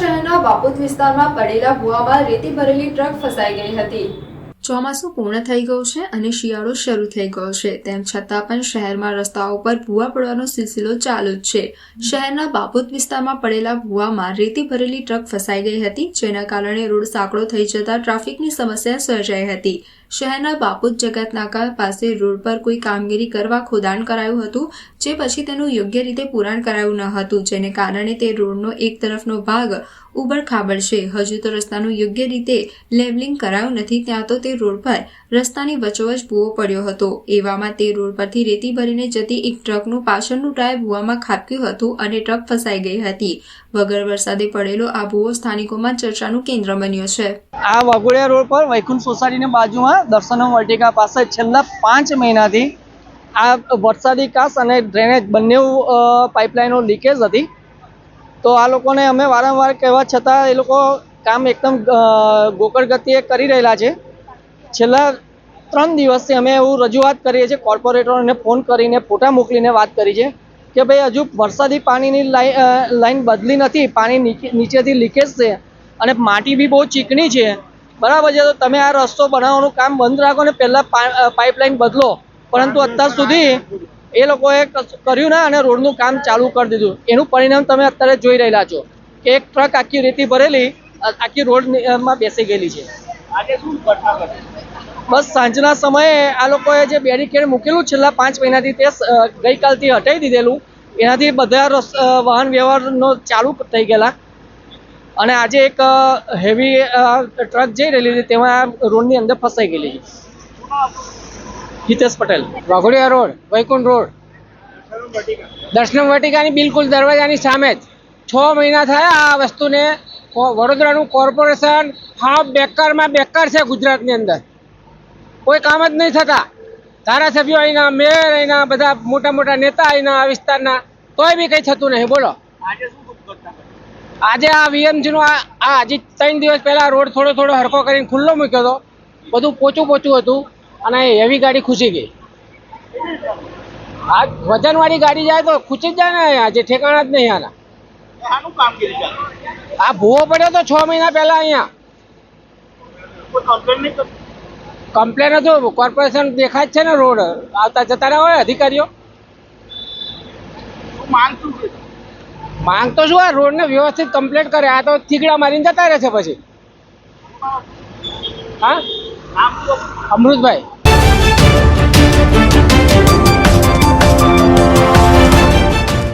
બાપોદ વિસ્તારમાં પડેલા ભૂવામાં રેતી ભરેલી ટ્રક ફસાઈ ગઈ હતી. ચોમાસું પૂર્ણ થઈ ગયું છે અને શિયાળો શરૂ થઈ ગયો છે. તેમ છતાં પણ શહેરમાં રસ્તાઓ પર ભૂવા પડવાનો સિલસિલો ચાલુ જ છે. શહેરના બાપુત વિસ્તારમાં પડેલા ભૂવામાં રેતી ભરેલી ટ્રક ફસાઈ ગઈ હતી, જેના કારણે રોડ સાંકડો થઈ જતા ટ્રાફિકની સમસ્યા સર્જાઈ હતી. શહેરના બાપુત જગત નાકા પાસે રોડ પર કોઈ કામગીરી કરવા ખોદાણ કરાયું હતું, જે પછી તેનું યોગ્ય રીતે પુરાણ કરાયું ન હતું, જેને કારણે તે રોડનો એક તરફનો ભાગ ઉબડખાબડ છે હજુ તો રસ્તાનું યોગ્ય રીતે લેવલિંગ કરાયું નથી, ત્યાં તો તે રોડ પર રસ્તાની વચોવચ ભૂવો પડ્યો હતો. એવામાં તે રોડ પરથી રેતી ભરીને જતી એક ટ્રકનું પાછળનું ટાયર ભૂવામાં ખાબક્યું હતું અને ટ્રક ફસાઈ ગઈ હતી. વગર વરસાદે પડેલો આ ભૂવો સ્થાનિકોમાં ચર્ચાનું કેન્દ્ર બન્યો છે. આ વાઘોડિયા રોડ પર વૈકુંઠ સોસાયટીની બાજુમાં દર્શનમ વર્ટિકા પાસે છેલ્લા પાંચ મહિનાથી આ વરસાદી કાસ અને ડ્રેનેજ બંને પાઇપલાઇનો લીકેજ હતી. તો આ લોકોને અમે વારંવાર કહેવા છતાં એ લોકો કામ એકદમ ગોકળ ગતિએ કરી રહેલા છે. છેલ્લા ત્રણ દિવસથી અમે એવું રજૂઆત કરીએ છીએ, કોર્પોરેટરોને ફોન કરીને, ફોટા મોકલીને વાત કરી છે કે ભાઈ હજુ વરસાદી પાણીની લાઈન બદલી નથી, પાણી નીચેથી લીકેજ છે અને માટી બી બહુ ચીકણી છે. બરાબર છે તો તમે આ રસ્તો બનાવવાનું કામ બંધ રાખો ને પહેલાં પાઇપલાઇન બદલો. પરંતુ અત્યાર સુધી એ લોકોએ કર્યું ના અને રોડનું કામ ચાલુ કરી દીધું. એનું પરિણામ તમે અત્યારે જોઈ રહેલા છો. કે એક ટ્રક આખી રેતી ભરેલી આખી રોડમાં બેસી ગયેલી છે. બસ સાંજના સમયે આ લોકોએ જે બેરિકેડ મૂકેલું છેલ્લા પાંચ મહિનાથી તે ગઈકાલથી હટાવી દીધેલું. એનાથી બધા વાહન વ્યવહારનો ચાલુ થઈ ગયેલા. અને આજે એક હેવી ટ્રક જઈ રહેલી હતી તેમાં આ રોડની અંદર ફસાઈ ગયેલી Hitesh Patel. Waghodia road Vaikunth road. દર્શનમ વાટિકાની બિલકુલ દરવાજાની સામે જ. છ મહિના થયા આ વસ્તુને વડોદરાનું કોર્પોરેશન હા બેકારમાં બેકાર છે ગુજરાતની અંદર. કોઈ કામ જ નહીં થતા. ધારાસભ્યો અહીંના મેયર અહીંના બધા મોટા મોટા નેતા અહીંના આ વિસ્તારના તોય બી કંઈ થતું નહીં. બોલો. આજે આ વીએમસી આ આ આ હજી ત્રણ દિવસ પહેલા રોડ થોડો થોડો હરકો કરીને ખુલ્લો મૂક્યો હતો. બધું પોચું પોચું હતું અને હેવી ગાડી ખૂસી ગઈ. આ વજનવાળી ગાડી જાય તો ખૂચી જ જાય ને આજે ઠેકાણા જ નહીં આના. આ ભૂવો પડ્યો તો છ મહિના પહેલા અહીંયા. કમ્પ્લેન હતું કોર્પોરેશન દેખાય જ છે ને રોડ. આવતા જતા રહ્યા હોય અધિકારીઓ. માંગ તો શું આ રોડને વ્યવસ્થિત કમ્પ્લીટ કરે? આ તો થીગડા મારીને જતા રહે છે પછી. હા? અમૃતભાઈ.